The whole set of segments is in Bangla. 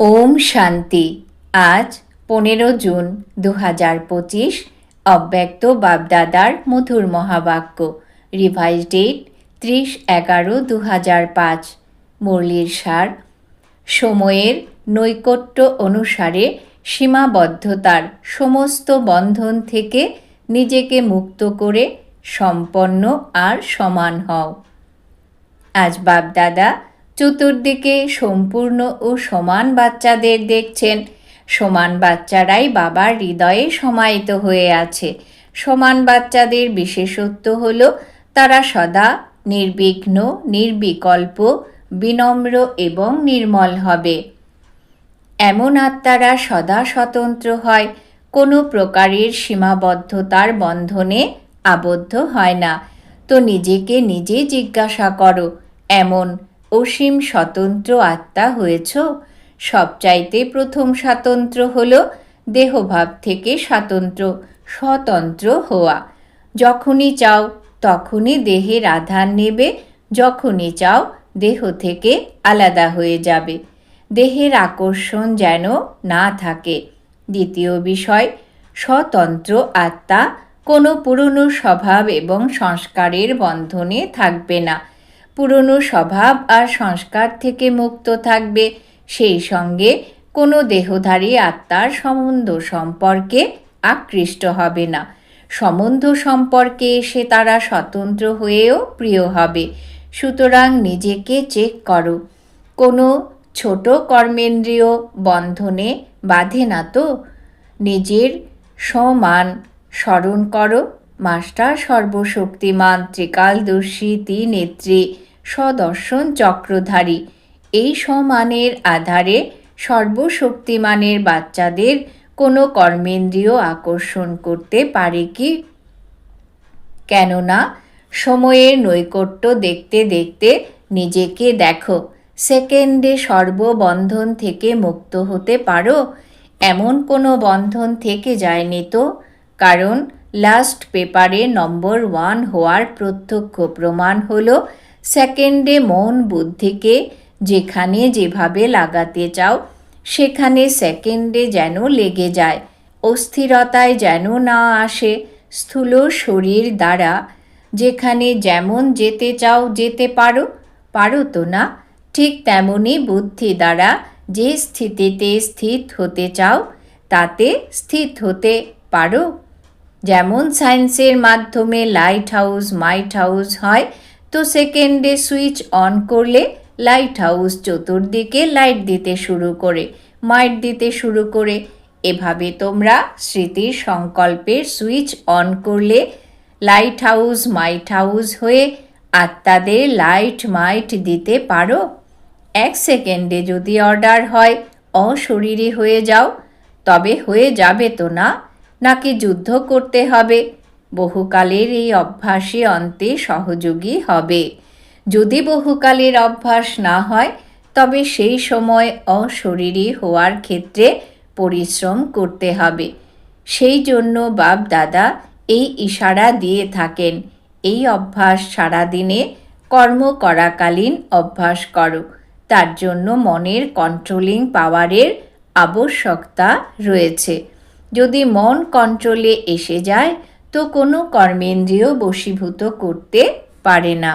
ওম শান্তি। আজ পনেরো জুন দু হাজার পঁচিশ, অব্যক্ত বাপদাদার মধুর মহাবাক্য। রিভাইজ ডেট ত্রিশ এগারো দু হাজার পাঁচ। মুরলির সার। সময়ের নৈকট্য অনুসারে সীমাবদ্ধতার সমস্ত বন্ধন থেকে নিজেকে মুক্ত করে সম্পন্ন আর সমান হও। আজ বাপদাদা চতুর্দিকে সম্পূর্ণ ও সমান বাচ্চাদের দেখছেন। সমান বাচ্চারাই বাবার হৃদয়ে সমাহিত হয়ে আছে। সমান বাচ্চাদের বিশেষত্ব হল, তারা সদা নির্বিঘ্ন, নির্বিকল্প, বিনম্র এবং নির্মল হবে। এমন আত্মারা সদা স্বতন্ত্র হয়, কোনো প্রকারের সীমাবদ্ধতার বন্ধনে আবদ্ধ হয় না। তো নিজেকে নিজে জিজ্ঞাসা করো, এমন অসীম স্বতন্ত্র আত্মা হয়েছ। সবচাইতে প্রথম স্বাতন্ত্র হল দেহভাব থেকে স্বাতন্ত্র, স্বতন্ত্র হওয়া। যখনই চাও তখনই দেহের আধার নেবে, যখনই চাও দেহ থেকে আলাদা হয়ে যাবে। দেহের আকর্ষণ যেন না থাকে। দ্বিতীয় বিষয়, স্বতন্ত্র আত্মা কোনো পুরনো স্বভাব এবং সংস্কারের বন্ধনে থাকবে না। পুরনো স্বভাব আর সংস্কার থেকে মুক্ত থাকবে। সেই সঙ্গে কোনো দেহধারী আত্মার সম্বন্ধ সম্পর্কে আকৃষ্ট হবে না। সম্বন্ধ সম্পর্কে এসে তারা স্বতন্ত্র হয়েও প্রিয় হবে। সুতরাং নিজেকে চেক করো। কোনো ছোট কর্মেন্দ্রীয় বন্ধনে বাঁধে না তো? নিজের সমান স্মরণ করো। মাস্টার সর্বশক্তিমান, ত্রিকালদর্শী নেত্রী সদর্শন চক্রধারী। এই সমানের আধারে সর্বশক্তিমানের বাচ্চাদের কোনো কর্মেন্দ্রীয় আকর্ষণ করতে পারে কি? কেননা, সময়ের নৈকট্য দেখতে দেখতে নিজেকে দেখো, সেকেন্ডে সর্ববন্ধন থেকে মুক্ত হতে পারো। এমন কোনো বন্ধন থেকে যায়নি তো? কারণ লাস্ট পেপারে নম্বর ওয়ান হওয়ার প্রত্যক্ষ প্রমাণ হল সেকেন্ডে মন বুদ্ধিকে, যেখানে যেভাবে লাগাতে চাও, সেখানে সেকেন্ডে যেন লেগে যায়, অস্থিরতায় যেন না আসে, স্থূল শরীর দ্বারা, যেখানে যেমন যেতে চাও যেতে পারো পারো তো না? ঠিক তেমনই বুদ্ধি দ্বারা যে স্থিতিতে স্থিত হতে চাও, তাতে স্থিত হতে পারো। যেমন সায়েন্সের মাধ্যমে লাইট হাউস মাইট হাউস হয়, তো সেকেন্ডে সুইচ অন করলে লাইট হাউস চতুর্দিকে লাইট দিতে শুরু করে, মাইট দিতে শুরু করে। এভাবে তোমরা স্মৃতির সংকল্পের সুইচ অন করলে লাইট হাউস মাইট হাউস হয়ে আত্মাদের লাইট মাইট দিতে পারো। এক সেকেন্ডে যদি অর্ডার হয়, অশরীরী হয়ে যাও, তবে হয়ে যাবে তো না? নাকি যুদ্ধ করতে হবে? বহুকালের এই অভ্যাসে অন্তে সহযোগী হবে। যদি বহুকালের অভ্যাস না হয়, তবে সেই সময় অশরীরী হওয়ার ক্ষেত্রে পরিশ্রম করতে হবে। সেই জন্য বাপ দাদা এই ইশারা দিয়ে থাকেন, এই অভ্যাস সারাদিনে কর্ম করাকালীন অভ্যাস করো। তার জন্য মনের কন্ট্রোলিং পাওয়ারের আবশ্যকতা রয়েছে। যদি মন কন্ট্রোলে এসে যায়, তো কোনো কর্মেন্দ্রিয় বশীভূত করতে পারে না।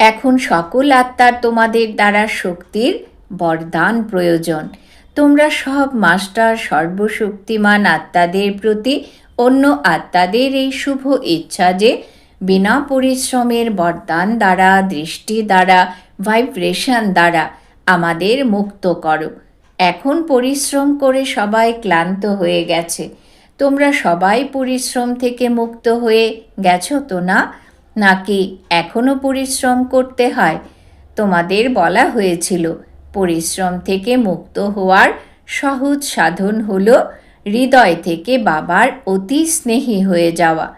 এখন সকল আত্মার তোমাদের দ্বারা শক্তির বরদান প্রয়োজন। তোমরা সব মাস্টার, সর্বশক্তিমান আত্মাদের প্রতি অন্য আত্মাদের এই শুভ ইচ্ছা যে বিনা পরিশ্রমের বরদান দ্বারা, দৃষ্টি দ্বারা, ভাইব্রেশন দ্বারা আমাদের মুক্ত করো। এখন পরিশ্রম করে সবাই ক্লান্ত হয়ে গেছে। তোমরা সবাই পরিশ্রম থেকে মুক্ত হয়ে গেছো তো না? নাকি এখনও পরিশ্রম করতে হয়? তোমাদের বলা হয়েছিল, পরিশ্রম থেকে মুক্ত হওয়ার সহজ সাধন হল হৃদয় থেকে বাবার অতি স্নেহী হয়ে যাওয়া।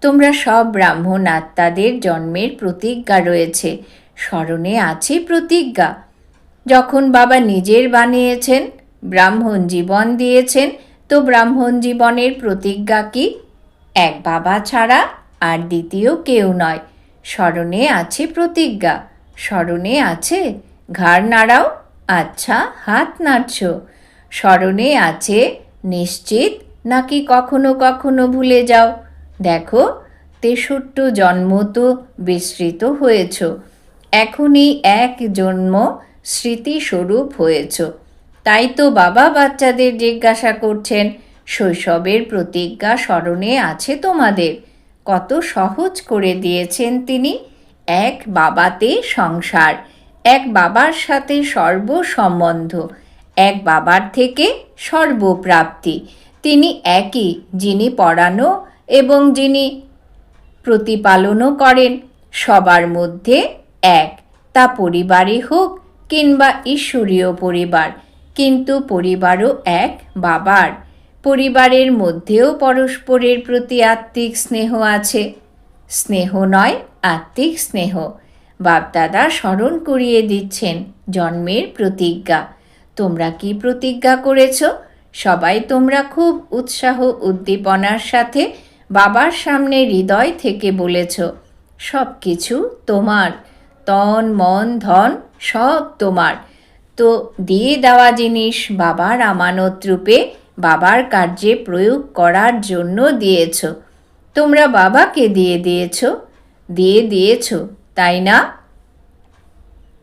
তোমরা সব ব্রাহ্মণ আত্মাদের জন্মের প্রতিজ্ঞা রয়েছে। স্মরণে আছে প্রতিজ্ঞা। যখন বাবা নিজের বানিয়েছেন, ব্রাহ্মণ জীবন দিয়েছেন, তো ব্রাহ্মণ জীবনের প্রতিজ্ঞা কি? এক বাবা ছাড়া আর দ্বিতীয় কেউ নয়। স্মরণে আছে প্রতিজ্ঞা, স্মরণে আছে ঘাড় নাড়াও আচ্ছা হাত নাড়ছ। স্মরণে আছে নিশ্চিত নাকি কখনো কখনো ভুলে যাও। দেখো, তেষট্ট জন্ম তো বিস্মৃত হয়েছ। এখনই এক জন্ম স্মৃতিস্বরূপ হয়েছ। তাই তো বাবা বাচ্চাদের জিজ্ঞাসা করছেন, শৈশবের প্রতিজ্ঞা স্মরণে আছে তোমাদের? কত সহজ করে দিয়েছেন তিনি। এক বাবাতে সংসার, এক বাবার সাথে সর্বসম্বন্ধ, এক বাবার থেকে সর্বপ্রাপ্তি। তিনি একই, যিনি পড়ানো এবং যিনি প্রতিপালনও করেন, সবার মধ্যে এক। তা পরিবারই হোক কিংবা ঈশ্বরীয় পরিবার, কিন্তু পরিবারও এক বাবার। পরিবারের মধ্যেও পরস্পরের প্রতি আত্মিক স্নেহ আছে। স্নেহ নয়, আত্মিক স্নেহ। বাপদাদা স্মরণ করিয়ে দিচ্ছেন জন্মের প্রতিজ্ঞা। তোমরা কি প্রতিজ্ঞা করেছ? সবাই তোমরা খুব উৎসাহ উদ্দীপনার সাথে বাবার সামনে হৃদয় থেকে বলেছ সব কিছু তোমার। তন, মন, ধন সব তোমার। তো দিয়ে দেওয়া জিনিস বাবার আমানত রূপে বাবার কার্যে প্রয়োগ করার জন্য দিয়েছ। তোমরা বাবাকে দিয়ে দিয়েছ। দিয়ে দিয়েছ, তাই না?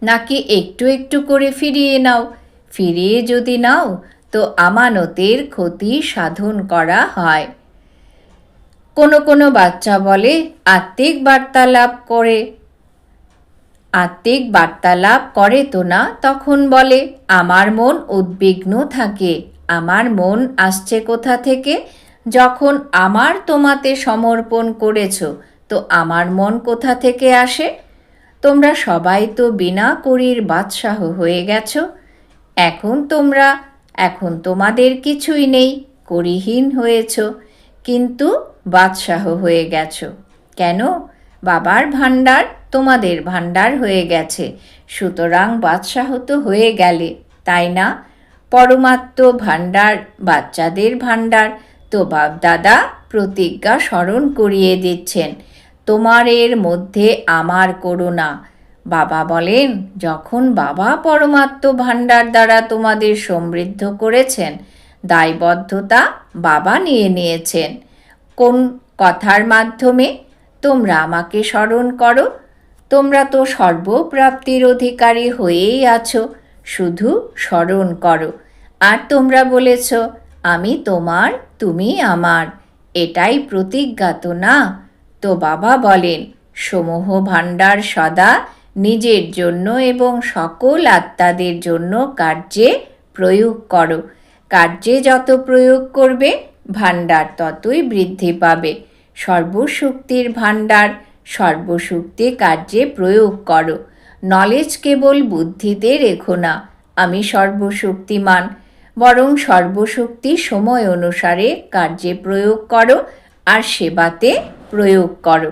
নাকি একটু একটু করে ফিরিয়ে নাও। ফিরিয়ে যদি নাও, তো আমানতের ক্ষতি সাধন করা হয়। কোনো কোনো বাচ্চা বলে আত্মিক বার্তালাপ করে। আত্মিক বার্তালাপ করে তো না? তখন বলে, আমার মন উদ্বিগ্ন থাকে। আমার মন আসছে কোথা থেকে? যখন আমার তোমাতে সমর্পণ করেছ, তো আমার মন কোথা থেকে আসে? তোমরা সবাই তো বিনা করির বাদশাহ হয়ে গেছ। এখন তোমরা, এখন তোমাদের কিছুই নেই, করিহীন হয়েছ। কিন্তু বাদশাহ হয়ে গেছ। কেন? বাবার ভাণ্ডার তোমাদের ভাণ্ডার হয়ে গেছে। সুতরাং বাদশাহ তো হয়ে গেলে, তাই না? পরমাত্ম ভাণ্ডার, বাচ্চাদের ভাণ্ডার, তো বাপদাদা প্রতিজ্ঞা স্মরণ করিয়ে দিচ্ছেন। তোমার এর মধ্যে আমার করুণা। বাবা বলেন, যখন বাবা পরমাত্ম ভাণ্ডার দ্বারা তোমাদের সমৃদ্ধ করেছেন, দায়বদ্ধতা বাবা নিয়ে নিয়েছেন। কোন কথার মাধ্যমে? তোমরা আমাকে স্মরণ করো তোমরা তো সর্বপ্রাপ্তির অধিকারী হয়েই আছো, শুধু স্মরণ করো। আর তোমরা বলেছ, আমি তোমার, তুমি আমার। এটাই প্রতিজ্ঞা তো না? তো বাবা বলেন, সমূহ ভাণ্ডার সদা নিজের জন্য এবং সকল আত্মাদের জন্য কার্যে প্রয়োগ করো। কার্যে যত প্রয়োগ করবে, ভাণ্ডার ততই বৃদ্ধি পাবে। সর্বশক্তির ভাণ্ডার সর্বশক্তি কার্যে প্রয়োগ করো। নলেজ কেবল বুদ্ধিতে রেখো না, আমি সর্বশক্তিমান। বরং সর্বশক্তি সময় অনুসারে কার্যে প্রয়োগ করো আর সেবাতে প্রয়োগ করো।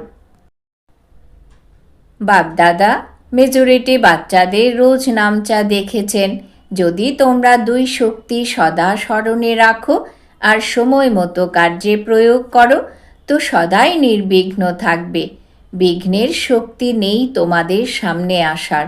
বাপদাদা মেজরিটি বাচ্চাদের রোজ নামচা দেখেছেন। যদি তোমরা দুই শক্তি সদা স্মরণে রাখো আর সময় মতো কার্যে প্রয়োগ করো, তো সদাই নির্বিঘ্ন থাকবে। বিঘ্নের শক্তি নেই তোমাদের সামনে আসার।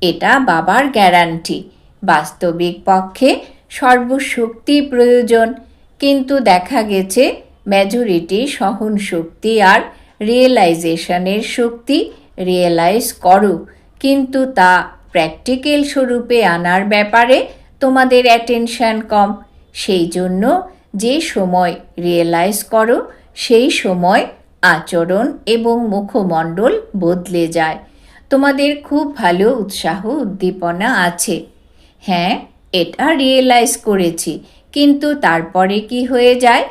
এটা বাবার গ্যারান্টি। বাস্তবিক পক্ষে সর্বশক্তি প্রয়োজন। কিন্তু দেখা গেছে মেজরিটি সহন শক্তি আর রিয়েলাইজেশনের শক্তি রিয়েলাইজ করো। কিন্তু তা প্র্যাকটিক্যাল স্বরূপে আনার ব্যাপারে তোমাদের অ্যাটেনশান কম। সেই জন্য যে সময় রিয়েলাইজ করো, সেই সময় আচরণ এবং মুখমণ্ডল বদলে যায়। তোমাদের খুব ভালো উৎসাহ উদ্দীপনা আছে। হ্যাঁ এটা রিয়েলাইজ করেছি। কিন্তু তারপরে কি হয়ে যায়?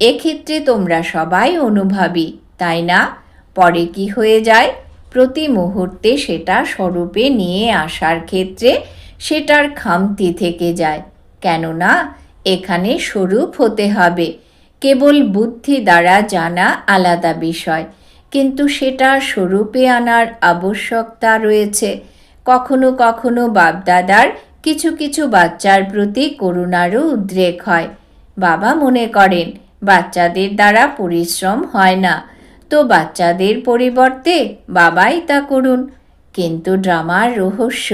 এক্ষেত্রে তোমরা সবাই অনুভাবী, তাই না? পরে কি হয়ে যায়? প্রতি মুহূর্তে সেটা স্বরূপে নিয়ে আসার ক্ষেত্রে সেটার খামতি থেকে যায়। কেননা, এখানে স্বরূপ হতে হবে। কেবল বুদ্ধি দ্বারা জানা আলাদা বিষয়, কিন্তু সেটা স্বরূপে আনার আবশ্যকতা রয়েছে। কখনো কখনো বাপদাদার কিছু কিছু বাচ্চার প্রতি করুণারও উদ্রেক হয়। বাবা মনে করেন, বাচ্চাদের দ্বারা পরিশ্রম হয় না। তো বাচ্চাদের পরিবর্তে বাবাই তা করুন। কিন্তু ড্রামার রহস্য,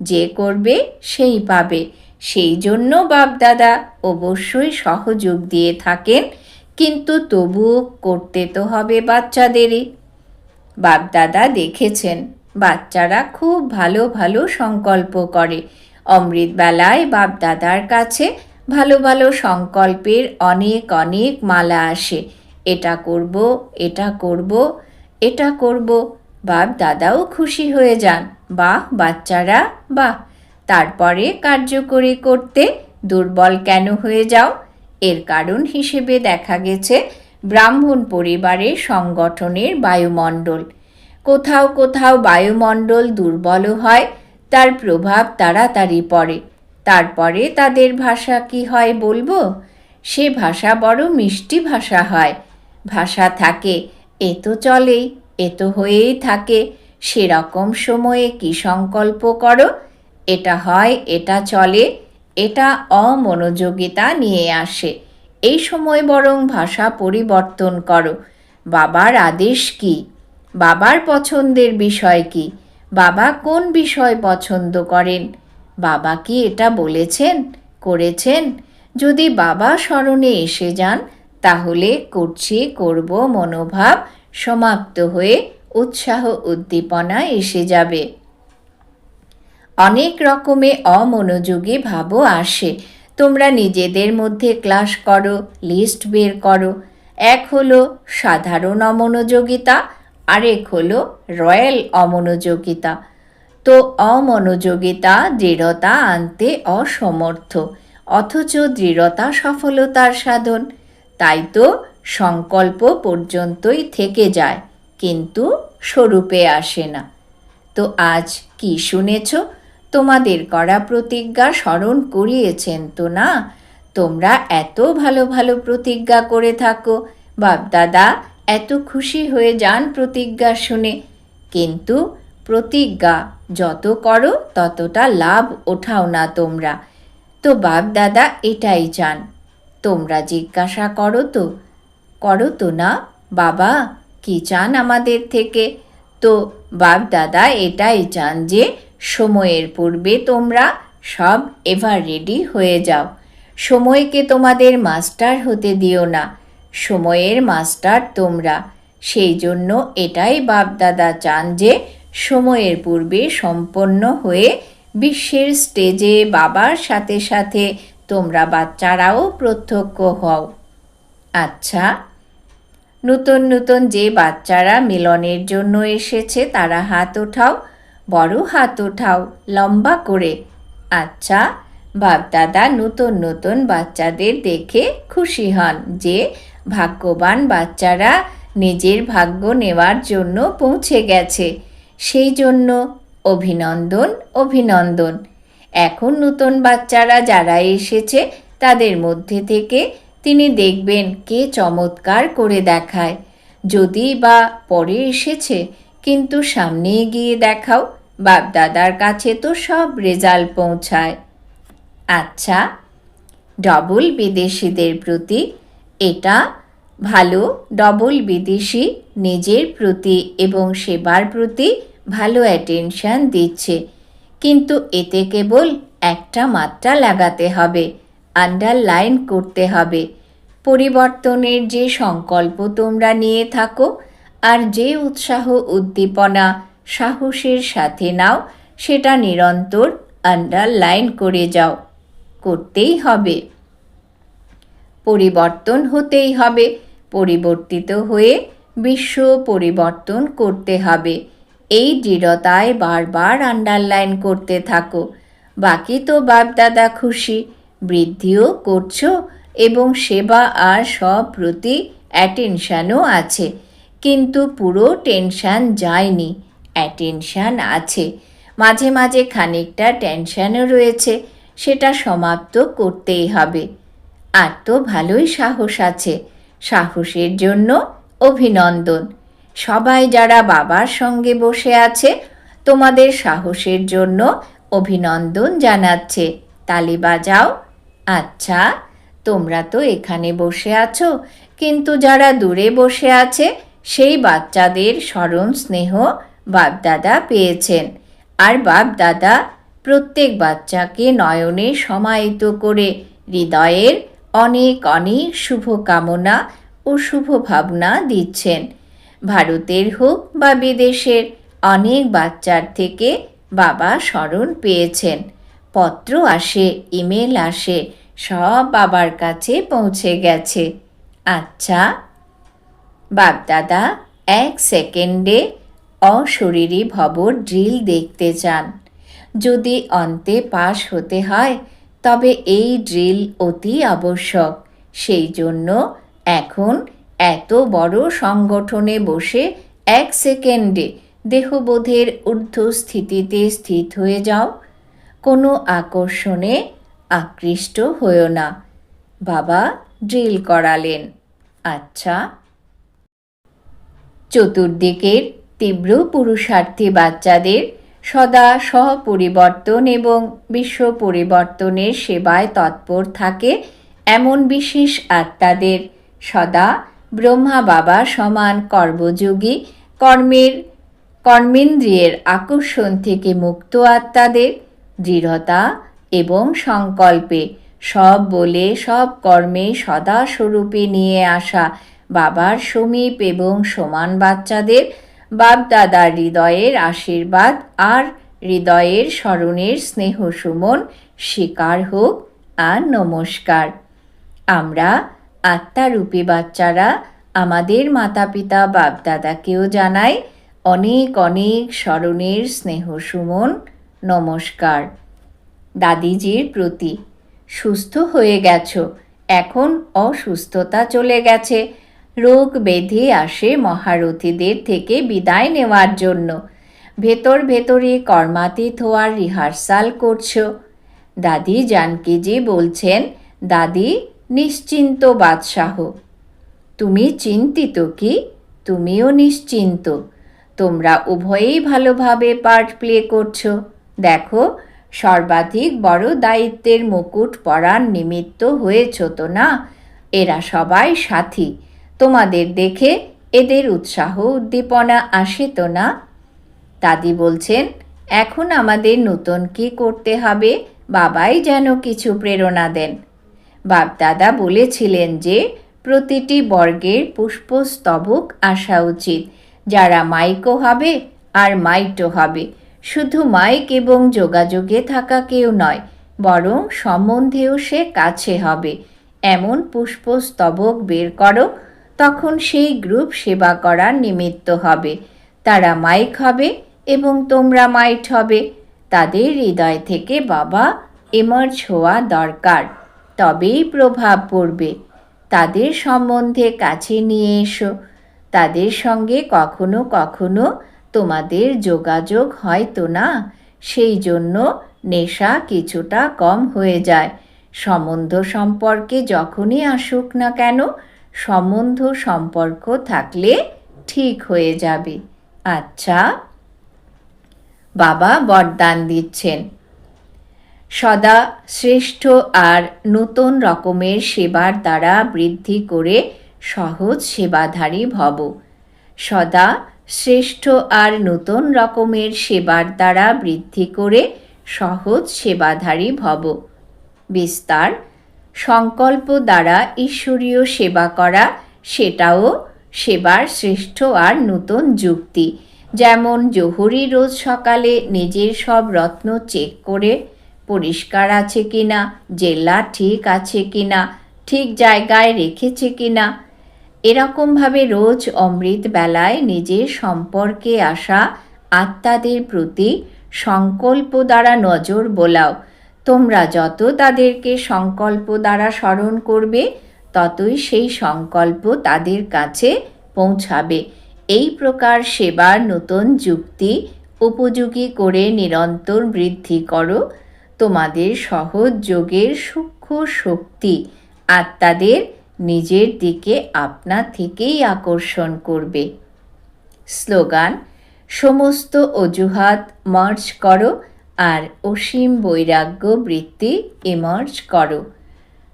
যে করবে সেই পাবে। সেই জন্য বাপদাদা অবশ্যই সহযোগ দিয়ে থাকেন, কিন্তু তবুও করতে তো হবে বাচ্চাদেরই। বাপদাদা দেখেছেন, বাচ্চারা খুব ভালো ভালো সংকল্প করে। অমৃতবেলায় বাপদাদার কাছে ভালো ভালো সংকল্পের অনেক অনেক মালা আসে। এটা করব এটা করব এটা করব। বাপ দাদাও খুশি হয়ে যান। বাহ, বাচ্চারা, বাহ। তারপরে কার্যকরী করতে দুর্বল কেন হয়ে যাও? এর কারণ হিসেবে দেখা গেছে ব্রাহ্মণ পরিবারের সংগঠনের বায়ুমণ্ডল। কোথাও কোথাও বায়ুমণ্ডল দুর্বল হয়, তার প্রভাব তাড়াতাড়ি পড়ে। তারপরে তাদের ভাষা কি হয় বলব? সে ভাষা বড় মিষ্টি ভাষা হয়। ভাষা থাকে, এ তো চলেই, এ তো হয়েই থাকে। সেরকম সময়ে কি সংকল্প করো? এটা হয়, এটা চলে, এটা অমনোযোগিতা নিয়ে আসে। এই সময় বরং ভাষা পরিবর্তন করো। বাবার আদেশ কি? বাবার পছন্দের বিষয় কি? বাবা কোন বিষয় পছন্দ করেন? বাবা কি এটা বলেছেন? করেছেন? যদি বাবা স্মরণে এসে যান, তাহলে করছি, করব মনোভাব সমাপ্ত হয়ে উৎসাহ উদ্দীপনা এসে যাবে। অনেক রকমে অমনোযোগী ভাবও আসে। তোমরা নিজেদের মধ্যে ক্লাস করো, লিস্ট বের করো। এক হলো সাধারণ অমনোযোগিতা, আরেক হলো রয়্যাল অমনোযোগিতা। তো অমনোযোগিতা দৃঢ়তা আনতে অসমর্থ, অথচ দৃঢ়তা সফলতার সাধন। তাই তো সংকল্প পর্যন্তই থেকে যায়, কিন্তু স্বরূপে আসে না। তো আজ কি শুনেছ? তোমাদের করা প্রতিজ্ঞা স্মরণ করিয়েছেন তো না? তোমরা এত ভালো ভালো প্রতিজ্ঞা করে থাকো। বাপদাদা, এত খুশি হয়ে যান প্রতিজ্ঞা শুনে। কিন্তু প্রতিজ্ঞা যত করো, ততটা লাভ ওঠাও না তোমরা। তো বাপ দাদা এটাই চান। তোমরা জিজ্ঞাসা করো তো। করো তো না, বাবা, কি চান আমাদের থেকে? তো বাপ দাদা এটাই চান যে সময়ের পূর্বে তোমরা সব এভার রেডি হয়ে যাও। সময়কে তোমাদের মাস্টার হতে দিও না। সময়ের মাস্টার তোমরা। সেই জন্য এটাই বাপদাদা চান যে সময়ের পূর্বে সম্পন্ন হয়ে বিশ্বের স্টেজে বাবার সাথে সাথে তোমরা বাচ্চারাও প্রত্যক্ষ হও। আচ্ছা নতুন নতুন যে বাচ্চারা মিলনের জন্য এসেছে তারা হাত ওঠাও। বড় হাত ওঠাও লম্বা করে। আচ্ছা বাপদাদা নতুন নতুন বাচ্চাদের দেখে খুশি হন যে ভাগ্যবান বাচ্চারা নিজের ভাগ্য নেওয়ার জন্য পৌঁছে গেছে। সেই জন্য অভিনন্দন অভিনন্দন। এখন নতুন বাচ্চারা যারা এসেছে, তাদের মধ্যে থেকে তিনি দেখবেন কে চমৎকার করে দেখায়। যদি বা পরে এসেছে কিন্তু সামনে গিয়ে দেখাও, বাপদাদার কাছে তো সব রেজাল্ট পৌঁছায়। আচ্ছা ডবল বিদেশিদের প্রতি এটা ভালো, ডবল বিদেশি নিজের প্রতি এবং সেবার প্রতি ভালো অ্যাটেনশান দিচ্ছে। কিন্তু এতে কেবল একটা মাত্রা লাগাতে হবে আন্ডারলাইন করতে হবে। পরিবর্তনের যে সংকল্প তোমরা নিয়ে থাকো আর যে উৎসাহ, উদ্দীপনা, সাহসের সাথে নাও, সেটা নিরন্তর আন্ডারলাইন করে যাও। করতেই হবে। পরিবর্তন হতেই হবে। পরিবর্তিত হয়ে বিশ্ব পরিবর্তন করতে হবে। এই দৃঢ়তায় বারবার আন্ডারলাইন করতে থাকো। বাকি তো বাপদাদা খুশি। বৃদ্ধিও করছ এবং সেবা আর সব প্রতি অ্যাটেনশানও আছে। কিন্তু পুরো টেনশান যায়নি। অ্যাটেনশান আছে। মাঝে মাঝে খানিকটা টেনশানও রয়েছে। সেটা সমাপ্ত করতেই হবে। আর তো ভালোই সাহস আছে। সাহসের জন্য অভিনন্দন। সবাই যারা বাবার সঙ্গে বসে আছে, তোমাদের সাহসের জন্য অভিনন্দন জানাচ্ছে। তালি বাজাও। আচ্ছা তোমরা তো এখানে বসে আছো। কিন্তু যারা দূরে বসে আছে সেই বাচ্চাদের স্মরণ স্নেহ বাপদাদা পেয়েছেন। আর বাপদাদা প্রত্যেক বাচ্চাকে নয়নে সমাহিত করে হৃদয়ের অনেক অনেক শুভকামনা ও শুভ ভাবনা দিচ্ছেন। ভারতের হোক বা বিদেশের, অনেক বাচ্চার থেকে বাবা স্মরণ পেয়েছেন। পত্র আসে, ইমেল আসে, সব বাবার কাছে পৌঁছে গেছে। আচ্ছা বাপদাদা এক সেকেন্ডে অশরীরী ভবর ড্রিল দেখতে চান। যদি অন্তে পাশ হতে হয়, তবে এই ড্রিল অতি আবশ্যক। সেই জন্য এখন এত বড় সংগঠনে বসে এক সেকেন্ডে দেহবোধের ঊর্ধ্ব স্থিতিতে স্থিত হয়ে যাও। কোনো আকর্ষণে আকৃষ্ট হয়েও না। বাবা, ড্রিল করালেন। আচ্ছা চতুর্দিকের তীব্র পুরুষার্থী বাচ্চাদের সদা সহপরিবর্তন এবং বিশ্ব পরিবর্তনের সেবায় তৎপর থাকে এমন বিশেষ আত্মাদের। সদা ব্রহ্মা বাবা সমান কর্মযোগী, কর্মের, কর্মেন্দ্রিয়ের আকর্ষণ থেকে মুক্ত আত্মাদের দৃঢ়তা এবং সংকল্পে সব বলে সব কর্মে সদা স্বরূপে নিয়ে আসা বাবার সমীপ এবং সমান বাচ্চাদের, বাপদাদার হৃদয়ের আশীর্বাদ আর হৃদয়ের স্মরণের স্নেহ সুমন স্বীকার হোক আর নমস্কার। আমরা আত্মারূপী বাচ্চারা আমাদের মাতা পিতা বাপদাদাকেও জানাই অনেক অনেক স্মরণের স্নেহ সুমন, নমস্কার। দাদিজির প্রতি, সুস্থ হয়ে গেছো, এখন অসুস্থতা চলে গেছে। রোগ বেঁধে আসে মহারথীদের থেকে বিদায় নেওয়ার জন্য। ভেতর ভেতরে কর্মাতীত হওয়ার রিহার্সাল করছ। দাদি জানকিজি বলছেন, দাদি, নিশ্চিন্ত বাদশাহ। তুমি চিন্তিত কি? তুমিও নিশ্চিন্ত। তোমরা উভয়েই ভালোভাবে পার্ট প্লে করছ। দেখো, সর্বাধিক বড় দায়িত্বের মুকুট পরার নিমিত্ত হয়েছ তো না? এরা সবাই সাথী। তোমাদের দেখে এদের উৎসাহ উদ্দীপনা আসে তো না। দাদি বলছেন, এখন আমাদের নতুন কি করতে হবে? বাবাই যেন কিছু প্রেরণা দেন। বাপদাদা বলেছিলেন যে, প্রতিটি বর্গের পুষ্পস্তবক আসা উচিত। যারা মাইকও হবে আর মাইটও হবে, শুধু মাইক এবং যোগাযোগে থাকা কেউ নয়, বরং সম্বন্ধেও সে কাছে হবে। এমন পুষ্পস্তবক বের করো তখন সেই গ্রুপ সেবা করার নিমিত্ত হবে। তারা মাইক হবে এবং তোমরা মাইট হবে। তাদের হৃদয় থেকে বাবা এমার্জ হওয়া দরকার। তবেই প্রভাব পড়বে। তাদের সম্বন্ধে কাছে নিয়ে এসো। তাদের সঙ্গে কখনো কখনো তোমাদের যোগাযোগ হয়তো না। সেই জন্য নেশা কিছুটা কম হয়ে যায়। সম্বন্ধ সম্পর্কে যখনই আসুক না কেন সম্বন্ধ সম্পর্ক থাকলে ঠিক হয়ে যাবে। আচ্ছা বাবা বরদান দিচ্ছেন। সদা শ্রেষ্ঠ আর নতুন রকমের সেবার দ্বারা বৃদ্ধি করে সহজ সেবাধারী ভব। সদা শ্রেষ্ঠ আর নতুন রকমের সেবার দ্বারা বৃদ্ধি করে সহজ সেবাধারী ভব। বিস্তার সংকল্প দ্বারা ঈশ্বরীয় সেবা করা, সেটাও সেবার শ্রেষ্ঠ আর নতুন যুক্তি। যেমন জহুরি রোজ সকালে নিজের সব রত্ন চেক করে, পরিষ্কার আছে কিনা, জেলা ঠিক আছে কিনা, ঠিক জায়গায় রেখেছে কিনা। এরকমভাবে রোজ অমৃত বেলায় নিজের সম্পর্কে আসা আত্মাদের প্রতি সংকল্প দ্বারা নজর বোলাও। তোমরা যত তাদেরকে সংকল্প দ্বারা স্মরণ করবে, ততই সেই সংকল্প তাদের কাছে পৌঁছাবে। এই প্রকার সেবার নতুন যুক্তি উপযোগী করে নিরন্তর বৃদ্ধি করো। তোমাদের সহজ যোগের সূক্ষ্ম শক্তি আত্মাদের নিজের দিকে আপনা থেকেই আকর্ষণ করবে। স্লোগান, সমস্ত অজুহাত মার্চ করো। আর অসীম বৈরাগ্য বৃত্তি ইমার্জ করো।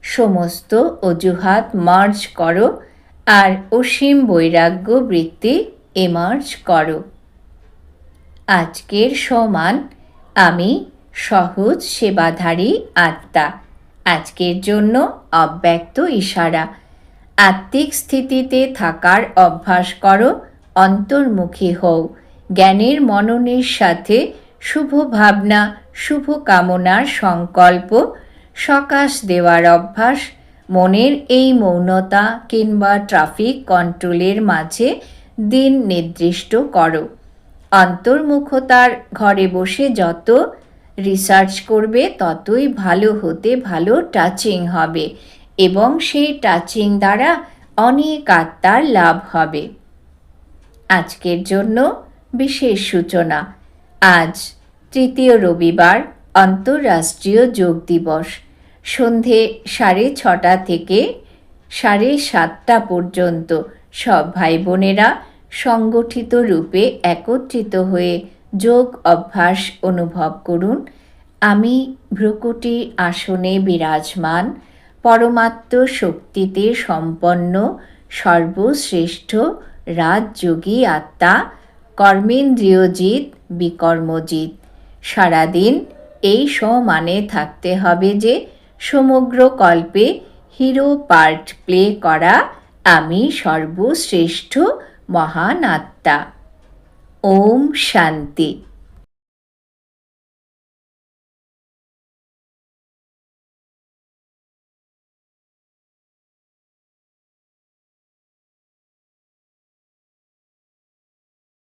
সমস্ত অজুহাত মার্জ করো আর অসীম বৈরাগ্য বৃত্তি ইমার্জ করো। আজকের সমান আমি সহজ সেবাধারী আত্মা। আজকের জন্য অব্যক্ত ইশারা। আত্মিক স্থিতিতে থাকার অভ্যাস করো, অন্তর্মুখী হও। জ্ঞানের মননের সাথে শুভ ভাবনা শুভ কামনার সংকল্প, সকাশ দেওয়ার অভ্যাস, মনের এই মৌনতা কিংবা ট্রাফিক কন্ট্রোলের মাঝে দিন নির্দিষ্ট করো। অন্তর্মুখতার ঘরে বসে যত রিসার্চ করবে, ততই ভালো হতে ভালো টাচিং হবে এবং সেই টাচিং দ্বারা অনেক আত্মার লাভ হবে। আজকের জন্য বিশেষ সূচনা। আজ তৃতীয় রবিবার আন্তর্রাষ্ট্রীয় যোগ দিবস। সন্ধে সাড়ে ছটা থেকে সাড়ে সাতটা পর্যন্ত সব ভাই বোনেরা সংগঠিত রূপে একত্রিত হয়ে যোগ অভ্যাস অনুভব করুন। আমি ভ্রুকুটি আসনে বিরাজমান, পরমাত্ম শক্তিতে সম্পন্ন, সর্বশ্রেষ্ঠ রাজযোগী আত্মা কর্মেন্দ্রিয়জিৎ বিকর্মজিৎ। সারাদিন এই সমানে থাকতে হবে যে, সমগ্র কল্পে হিরো পার্ট প্লে করা আমি সর্বশ্রেষ্ঠ মহান আত্মা ওম শান্তি।